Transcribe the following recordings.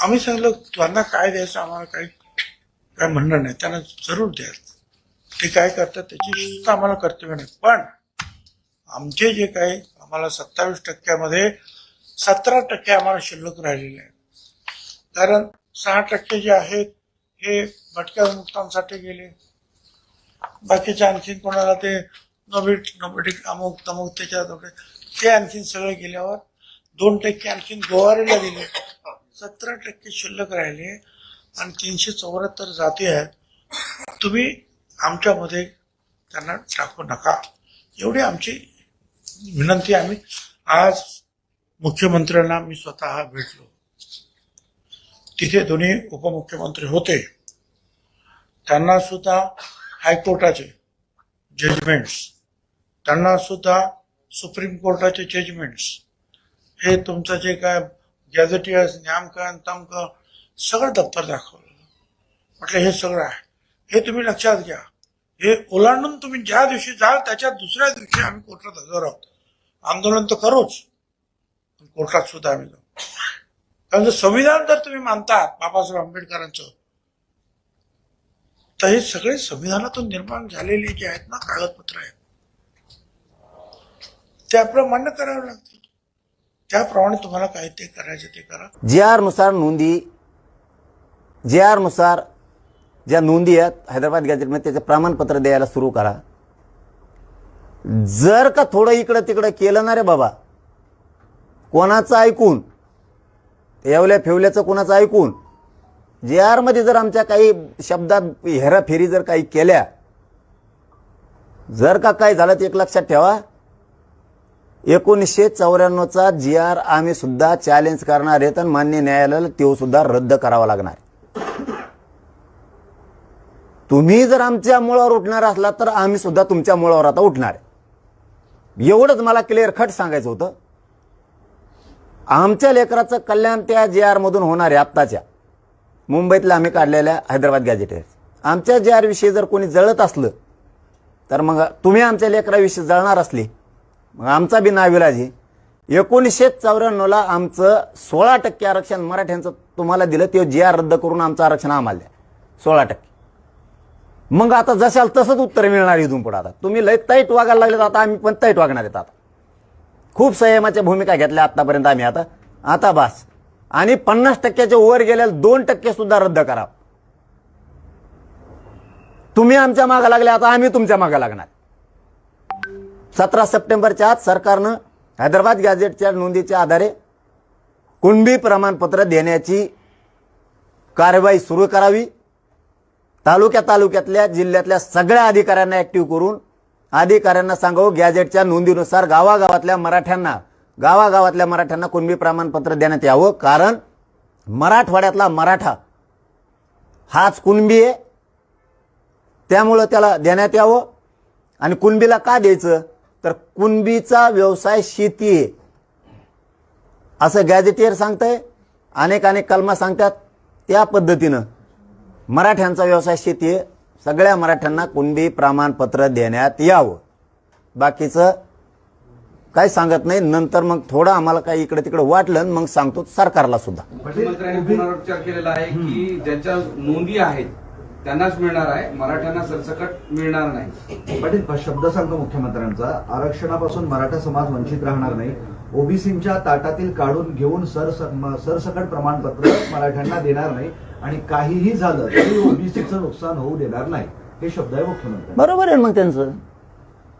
आम्ही सांगलो त्यांना काय द्यायचं? आम्हाला काही काय म्हणणं नाही. त्यांना जरूर द्यायचं. ते काय करतात? त्याची सुद्धा आम्हाला कर्तव्य नाही. पण आमचे जे काही आम्हाला सत्तावीस टक्क्यामध्ये सतरा टक्के आम्हाला शिल्लक राहिलेले आहेत. कारण सहा टक्के जे आहेत हे भटक्या मुक्तांसाठी गेले. बाकीचे आणखीन कोणाला ते नोबिट नोबिटिक अमुक तमुक त्याच्यात ते आणखीन सगळे गेल्यावर दोन टक्के आणखीन गोवारीला दिले. सतरा टक्के शिल्लक राहिले आणि तीनशे चौऱ्याहत्तर जाती आहेत. तुम्ही आमच्यामध्ये त्यांना टाकू नका. एवढी आमची विनंती आम्ही आज मुख्यमंत्र्यांना मी स्वतः भेटलो. तिथे दोन्ही उपमुख्यमंत्री होते. त्यांना सुद्धा हायकोर्टाचे जजमेंट्स त्यांना सुद्धा सुप्रीम कोर्टाचे जजमेंट्स हे तुमचं जे काय गॅझेटियर्स न्यामकन तमकन सगळं दप्तर दाखवलं. म्हटलं हे सगळं आहे. हे तुम्ही लक्षात घ्या. हे ओलांडून तुम्ही ज्या दिवशी जाल त्याच्या दुसऱ्या दिवशी आम्ही कोर्टात हजर आहोत. आंदोलन तर करूच पण कोर्टात सुद्धा आम्ही जाऊ. कारण जर संविधान जर तुम्ही मानता बाबासाहेब आंबेडकरांचं तर हे सगळे संविधानातून निर्माण झालेले जे आहेत ना कागदपत्र आहेत ते आपलं मान्य करावं लागतं. त्याप्रमाणे तुम्हाला काय ते करायचे ते करा. जे आरनुसार नोंदी जे आरनुसार ज्या नोंदी आहेत हैदराबाद गॅजेटमध्ये त्याचे प्रमाणपत्र द्यायला सुरू करा. जर का थोडं इकडं तिकडं केलं ना रे बाबा कोणाचं ऐकून येवल्या फेवल्याचं कोणाचं ऐकून जे आरमध्ये जर आमच्या काही शब्दात हेराफेरी जर काही केल्या जर का काय झालं ते एक लक्षात ठेवा. एकोणीसशे चौऱ्याण्णवचा जी आर आम्ही सुद्धा चॅलेंज करणार आहेत आणि मान्य न्यायालयाला तो सुद्धा रद्द करावा लागणार तुम्ही जर आमच्या मुळावर उठणार असला तर आम्ही सुद्धा तुमच्या मुळावर आता उठणार एवढंच मला क्लिअर खट सांगायचं होतं. आमच्या लेकराचं कल्याण त्या जे आर मधून होणार आहे आत्ताच्या. मुंबईतल्या आम्ही काढलेल्या हैदराबाद गॅजेट आमच्या जे आर विषयी जर कोणी जळत असलं तर मग तुम्ही आमच्या लेकराविषयी जळणार असली. मग आमचा बी नाविलाज आहे एकोणीसशे चौऱ्याण्णवला आमचं सोळा टक्के आरक्षण मराठ्यांचं तुम्हाला दिलं ते जे आर रद्द करून आमचं आरक्षण आम्हाला द्या. सोळा टक्के. मग आता जशाल तसंच उत्तर मिळणार इथून पुढे आता. तुम्ही लय ताईट वागायला लागले आता आम्ही पण ताईट वागणार आहेत आता. खूप संयमाच्या भूमिका घेतल्या आत्तापर्यंत आम्ही आता. आता बास. आणि पन्नास टक्क्याच्या वर गेलेल्या दोन टक्के सुद्धा रद्द करा. तुम्ही आमच्या मागा लागल्या आता आम्ही तुमच्या मागे लागणार. सतरा सप्टेंबरच्या आत सरकारनं हैदराबाद गॅझेटच्या नोंदीच्या आधारे कुणबी प्रमाणपत्र देण्याची कारवाई सुरू करावी. तालुक्या तालुक्यातल्या जिल्ह्यातल्या सगळ्या अधिकाऱ्यांना ॲक्टिव्ह करून अधिकाऱ्यांना सांगावं गॅजेटच्या नोंदीनुसार गावागावातल्या मराठ्यांना गावागावातल्या मराठ्यांना कुणबी प्रमाणपत्र देण्यात यावं. कारण मराठवाड्यातला मराठा हाच कुणबी आहे त्यामुळं त्याला देण्यात यावं. आणि कुणबीला का द्यायचं? तर कुणबीचा व्यवसाय शेती आहे. असं गॅजेटियर सांगतंय अनेक अनेक कलमा सांगतात त्या पद्धतीनं मराठ्यांचा व्यवसाय शेती आहे. सगळ्या मराठ्यांना कुणबी प्रमाणपत्र देण्यात यावं. बाकीचं काही सांगत नाही. नंतर मग थोडं आम्हाला काही इकडे तिकडे वाटलं आणि मग सांगतो सरकारला सुद्धा. मुख्यमंत्र्यांनी पुनरुच्चार केलेला आहे की ज्यांच्या नोंदी आहेत त्यांनाच मिळणार आहे मराठ्यांना सरसकट मिळणार नाही. पाटील शब्द सांगतो मुख्यमंत्र्यांचा आरक्षणापासून मराठा समाज वंचित राहणार नाही. ओबीसीच्या ताटातील काढून घेऊन सरसकट प्रमाणपत्र मराठ्यांना देणार नाही. आणि काहीही झालं तरी ओबीसीचं नुकसान होऊ देणार नाही. हे शब्द आहे मुख्यमंत्री बरोबर आहे मग त्यांचं?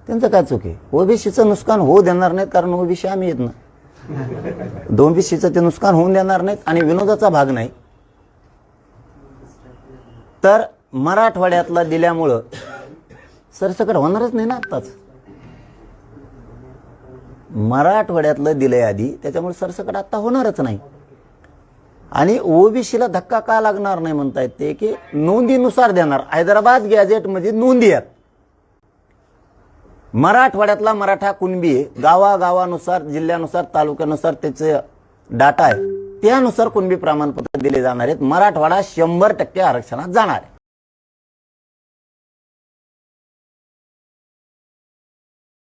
त्यांचं काय चूक आहे? ओबीसीचं नुकसान होऊ देणार नाहीत कारण ओबीसी आम्ही येत ना. ओबीसीचं ते नुकसान होऊन देणार नाहीत आणि विनोदाचा भाग नाही. तर मराठवाड्यातला दिल्यामुळं सरसकट होणारच नाही ना आत्ताच. मराठवाड्यातलं दिलंय आधी त्याच्यामुळे सरसकट आत्ता होणारच नाही. आणि ओबीसीला धक्का का लागणार नाही म्हणता ते की नोंदीनुसार देणार. हैदराबाद गॅजेटमध्ये नोंदी आहेत. मराठवाड्यातला मराठा कुणबी गावागावानुसार जिल्ह्यानुसार तालुक्यानुसार त्याचे डाटा आहे त्यानुसार कुणबी प्रमाणपत्र दिले जाणार आहेत? मराठवाडा शंभर टक्के आरक्षणात जाणार आहे.